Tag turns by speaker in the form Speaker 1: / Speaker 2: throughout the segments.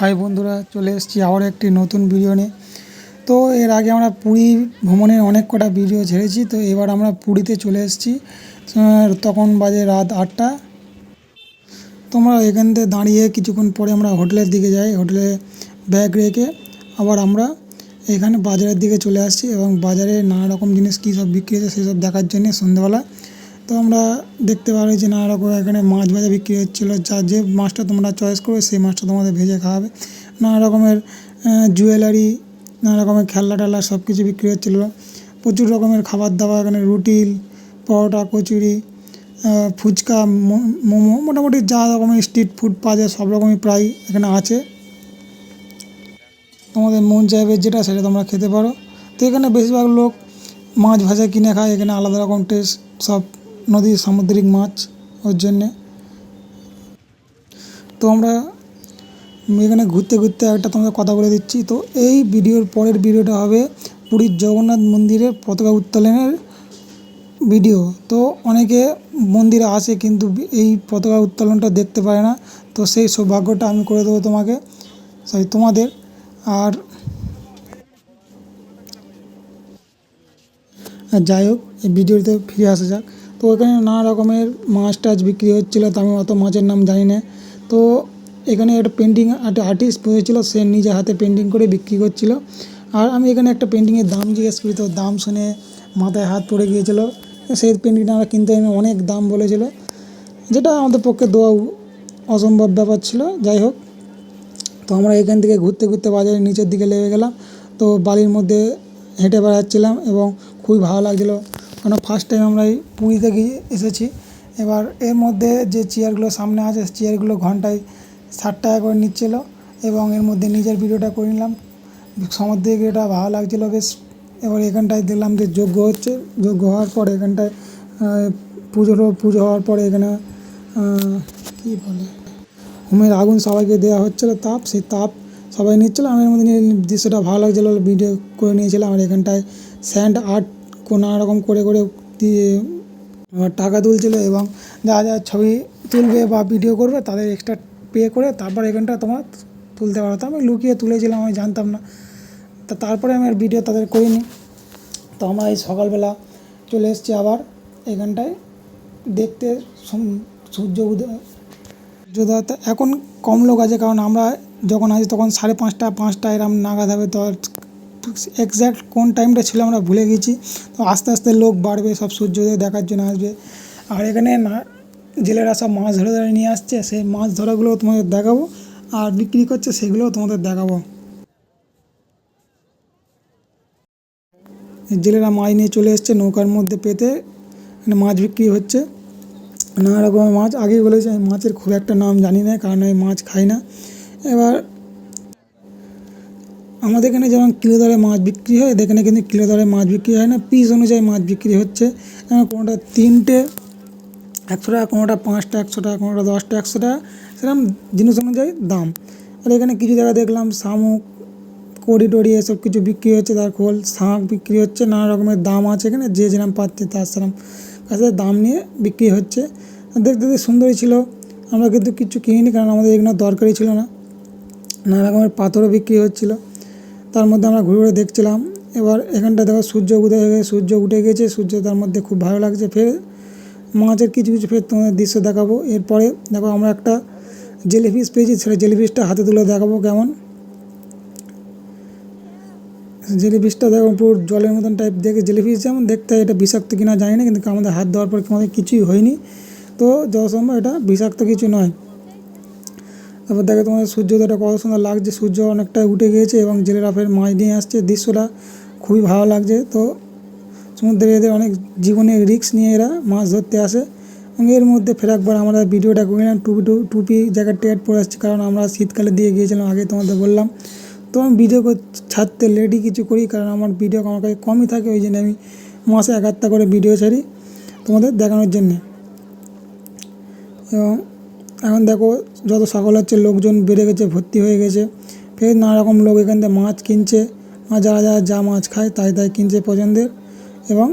Speaker 1: High বন্ধুরা, চলে এসেছি আবার একটি নতুন ভিডিও নিয়ে। তো এর আগে আমরা পুরী ভ্রমণের অনেক কটা ভিডিও ছেড়েছি, তো এবার আমরা পুরীতে চলে এসেছি। তখন বাজে রাত আটটা। তোমরা এখান থেকে দাঁড়িয়ে কিছুক্ষণ পরে আমরা হোটেলের দিকে যাই, হোটেলে ব্যাগ রেখে আবার আমরা এখানে বাজারের দিকে চলে আসছি এবং বাজারে নানা রকম জিনিস কী সব বিক্রি হচ্ছে সেসব দেখার জন্য সন্ধ্যেবেলা তো আমরা দেখতে পারি যে নানা রকম এখানে মাছ ভাজা বিক্রি হচ্ছিল। যা যে মাছটা তোমরা চয়েস করবে, সেই মাছটা তোমাদের ভেজে খাওয়াবে। নানা রকমের জুয়েলারি নানা রকমের খেলনা টেলনা সব কিছু বিক্রি হচ্ছিল। প্রচুর রকমের খাবার দাবার, এখানে রুটি, পরোটা, কচুরি ফুচকা মোমো, মোটামুটি যা রকমের স্ট্রিট ফুড পাওয়া যায়, সব রকমই প্রায় এখানে আছে। তোমাদের মন চাইবে যেটা, সেটা তোমরা খেতে পারো। তো এখানে বেশিরভাগ লোক মাছ ভাজা কিনে খায়, এখানে আলাদা রকম টেস্ট সব নদীর সামুদ্রিক মাছ ওর জন্যে। তো আমরা এখানে ঘুরতে ঘুরতে একটা তোমাদের কথা বলে দিচ্ছি। তো এই ভিডিওর পরের ভিডিওটা হবে পুরীর জগন্নাথ মন্দিরের পতাকা উত্তোলনের ভিডিও। তো অনেকে মন্দিরে আসে কিন্তু এই পতাকা উত্তোলনটা দেখতে পারে না। তো সেই সৌভাগ্যটা আমি করে দেবো তোমাকে, সরি, তোমাদের। আর আর যাই হোক, এই ভিডিওতে ফিরে আসা যাক। তো এখানে নানা রকমের মাছ টাছ বিক্রি হচ্ছিল তো আমি অত মাছের নাম জানি না তো এখানে একটা পেন্টিং একটা আর্টিস্ট বসেছিল, সে নিজে হাতে পেন্টিং করে বিক্রি করছিল। আর আমি এখানে একটা পেন্টিংয়ের দাম জিজ্ঞেস করি, তো দাম শুনে মাথায় হাত পড়ে গিয়েছিল। সেই পেন্টিংটা আমরা কিনতে অনেক দাম বলেছিল, যেটা আমাদের পক্ষে দেওয়া অসম্ভব ব্যাপার ছিল, যাই হোক। তো আমরা এখান থেকে ঘুরতে ঘুরতে বাজারের নিচের দিকে লেগে গেলাম, তো বালির মধ্যে হেঁটে বেড়াচ্ছিলাম এবং খুবই ভালো লাগছিল। কারণ ফার্স্ট টাইম আমরা এই পুরীতে গিয়ে এসেছি। এবার এর মধ্যে যে চেয়ারগুলো সামনে আছে চেয়ারগুলো ঘন্টায় ষাট টাকা করে নিচ্ছিল এবং এর মধ্যে নিজের ভিডিওটা করে নিলাম। সমুদ্রে গিয়েটা ভালো লাগছিল বেশ। এবার এখানটায় দেখলাম যে যজ্ঞ হচ্ছে যজ্ঞ হওয়ার পর এখানটায় পুজোর পুজো হওয়ার পরে এখানে কী বলে? হোমের আগুন সবাইকে দেওয়া হচ্ছিল, তাপ, সেই তাপ সবাই নিচ্ছিলো। আমি এর মধ্যে দৃশ্যটা ভালো লাগছিল ভিডিও করে নিয়েছিলাম। আর এখানটায় স্যান্ড আর্ট নানা রকম করে করে দিয়ে টাকা তুলছিলো এবং যারা যারা ছবি তুলবে বা ভিডিও করবে তাদের এক্সট্রা পে করে তারপর এখানটা তোমার তুলতে পারো তো আমি লুকিয়ে তুলেছিলাম, আমি জানতাম না। তা তারপরে আমি আর ভিডিও তাদের করিনি। তো আমরা এই সকালবেলা চলে এসেছি আবার এখানটায়। দেখতে সূর্য উদয় এখন কম লোক আছে, কারণ আমরা যখন আসি তখন সাড়ে পাঁচটা পাঁচটা এরম নাগাদ হবে তো এক্স্যাক্ট কোন টাইমটা ছিল আমরা ভুলে গেছি। তো আস্তে আস্তে লোক বাড়বে, সব সূর্যোদয় দেখার জন্য আসবে। আর এখানে না, জেলেরা সব মাছ ধরে ধরে নিয়ে আসছে, সেই মাছ ধরাগুলোও তোমাদের দেখাবো। আর বিক্রি করছে সেগুলোও তোমাদের দেখাবো। জেলেরা মাছ নিয়ে চলে এসছে নৌকার মধ্যে পেতে। এখানে মাছ বিক্রি হচ্ছে। নানা রকমের মাছ। আগেই বলেছি আমি, মাছের খুব একটা নাম জানি না, কারণ আমি মাছ খাই না। এবার আমাদের এখানে যেমন কিলো দরে মাছ বিক্রি হয় এখানে কিন্তু কিলো দরে মাছ বিক্রি হয় না। পিস অনুযায়ী মাছ বিক্রি হচ্ছে। যেমন কোনোটা তিনটে, একশো টাকা, কোনোটা পাঁচটা, একশো টাকা, কোনোটা দশটা, একশো টাকা, সেরকম জিনিস অনুযায়ী দাম। আর এখানে কিছু জায়গায় দেখলাম শামুক, কড়ি টড়ি এসব কিছু বিক্রি হচ্ছে, তার খোল শাঁখ বিক্রি হচ্ছে, নানা রকমের দাম আছে এখানে, যে যেরকম পাচ্ছে তার সেরকম কাছে দাম নিয়ে বিক্রি হচ্ছে। দেখতে দেখতে সুন্দরই ছিল, আমরা কিন্তু কিছু কিনিনি কারণ আমাদের এগুলো দরকারই ছিল না। নানা রকমের পাথরও বিক্রি হচ্ছিল। তার মধ্যে আমরা ঘুরে ঘুরে দেখছিলাম। এবার এখানটা দেখো, সূর্য উদয় হয়ে গেছে, সূর্য উঠে গেছে, সূর্য তার মধ্যে খুব ভালো লাগছে ফের। মাছের কিছু কিছু ফের তোমাদের দৃশ্য দেখাবো। এরপরে দেখো আমরা একটা জেলিফিশ পেয়েছি, সেটা জেলিফিশটা হাতে তুলে দেখাবো কেমন। জেলিফিশটা দেখো, পুরো জলের মতন টাইপ দেখে জেলিফিশ যেমন দেখতে হয়, এটা বিষাক্ত কিনা জানি না, কিন্তু আমাদের হাত দেওয়ার পর আমাদের কিছুই হয়নি। তো যত সম্ভব এটা বিষাক্ত কিছু নয়। তারপর দেখো তোমাদের সূর্যোদয়টা কত সুন্দর লাগছে। সূর্য অনেকটা উঠে গিয়েছে এবং জেলেরা ফের মাছ নিয়ে আসছে। দৃশ্যটা খুবই ভালো লাগছে। তো সমুদ্রে এদের অনেক জীবনে রিস্ক নিয়ে এরা মাছ ধরতে আসে। এবং এর মধ্যে ফের একবার আমরা ভিডিওটা করে নিলাম। টুপি টু- টুপি জ্যাকেট ট্যাকেট পরে আসছি কারণ আমরা শীতকালে দিয়ে গিয়েছিলাম, আগে তোমাদের বললাম। তো আমি ভিডিও ছাড়তে লেটই কিছু করি কারণ আমার ভিডিও আমার কাছে কমই থাকে, ওই জন্য আমি মাসে এক করে ভিডিও ছাড়ি তোমাদের দেখানোর জন্যে। এবং এখন দেখো যত সকাল হচ্ছে, লোকজন বেড়ে গেছে, ভর্তি হয়ে গেছে। ফের নানা রকম লোক এখান থেকে মাছ কিনছে। যারা যারা যা মাছ খায়, তাই তাই কিনছে পছন্দের। এবং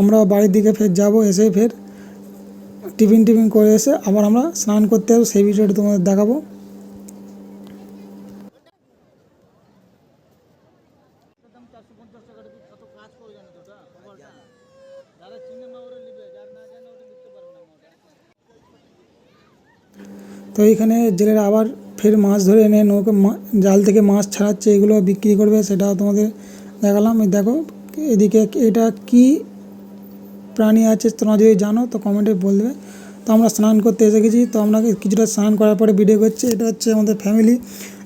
Speaker 1: আমরা বাড়ির দিকে ফের যাব, এসে ফের টিফিন টিফিন করে এসে আবার আমরা স্নান করতে যাব সেই বিষয়টা তোমাদের দেখাবো। দাদা, চিনে তো এইখানে জেলেরা আবার ফের মাছ ধরে এনে নৌকো জাল থেকে মাছ ছাড়াচ্ছে, এগুলো বিক্রি করবে সেটাও তোমাদের দেখালাম। দেখো, এদিকে এটা কি প্রাণী আছে তোমরা যদি জানো, তো কমেন্টে বলবে। তো আমরা স্নান করতে এসে গেছি, তো আমরা কিছুটা স্নান করার পরে ভিডিও করছি। এটা হচ্ছে আমাদের ফ্যামিলি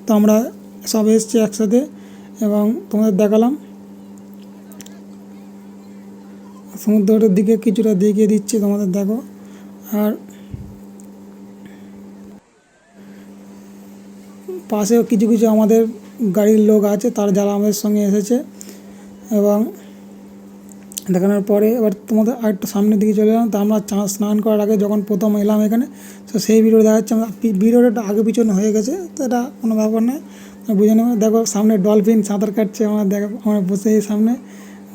Speaker 1: তো আমরা সব এসেছি একসাথে, এবং তোমাদের দেখালাম। সমুদ্রের দিকে কিছুটা দেখিয়ে দিচ্ছি তোমাদের, দেখো। আর পাশেও কিছু কিছু আমাদের গাড়ির লোক আছে, তারা যারা আমাদের সঙ্গে এসেছে। এবং দেখানোর পরে এবার তোমাদের আরেকটু সামনের দিকে চলে এলাম, তো আমরা চা- স্নান করার আগে যখন প্রথম এলাম এখানে, তো সেই ভিডিও দেখাচ্ছে আমরা। পি- ভিডিওটা আগে পিছনে হয়ে গেছে, তো এটা কোনো ব্যাপার তোমরা বুঝে নেবে। দেখো, সামনে ডলফিন, সাঁতার কাটছে আমরা, দেখো, আমরা বসে সামনে,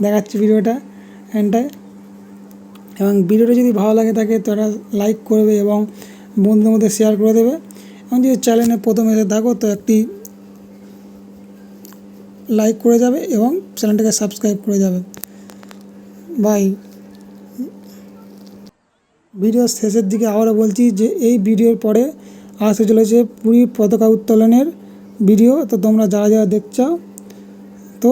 Speaker 1: দেখাচ্ছি ভিডিওটা এখানটায় এবং ভিডিওটা যদি ভালো লাগে থাকে, তো এটা লাইক করবে এবং বন্ধুদের মধ্যে শেয়ার করে দেবে। এবং যদি চ্যানেলে প্রথম এসে থাকো তো একটি লাইক করে যাবে এবং চ্যানেলটাকে সাবস্ক্রাইব করে যাবে। বাই ভিডিওর শেষের দিকে আবারও বলছি যে এই ভিডিওর পরে আসতে চলেছে পুরী পতাকা উত্তোলনের ভিডিও। তো তোমরা যারা যারা দেখছ, তো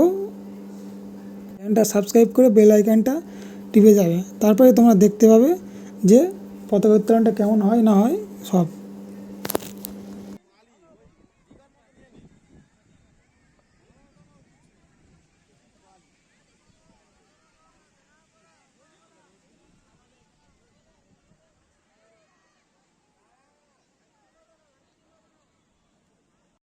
Speaker 1: চ্যানেলটা সাবস্ক্রাইব করে বেল আইকনটা টিপে যাবে। তারপরে তোমরা দেখতে পাবে যে পতাকা উত্তোলনটা কেমন হয়, না হয়, সব।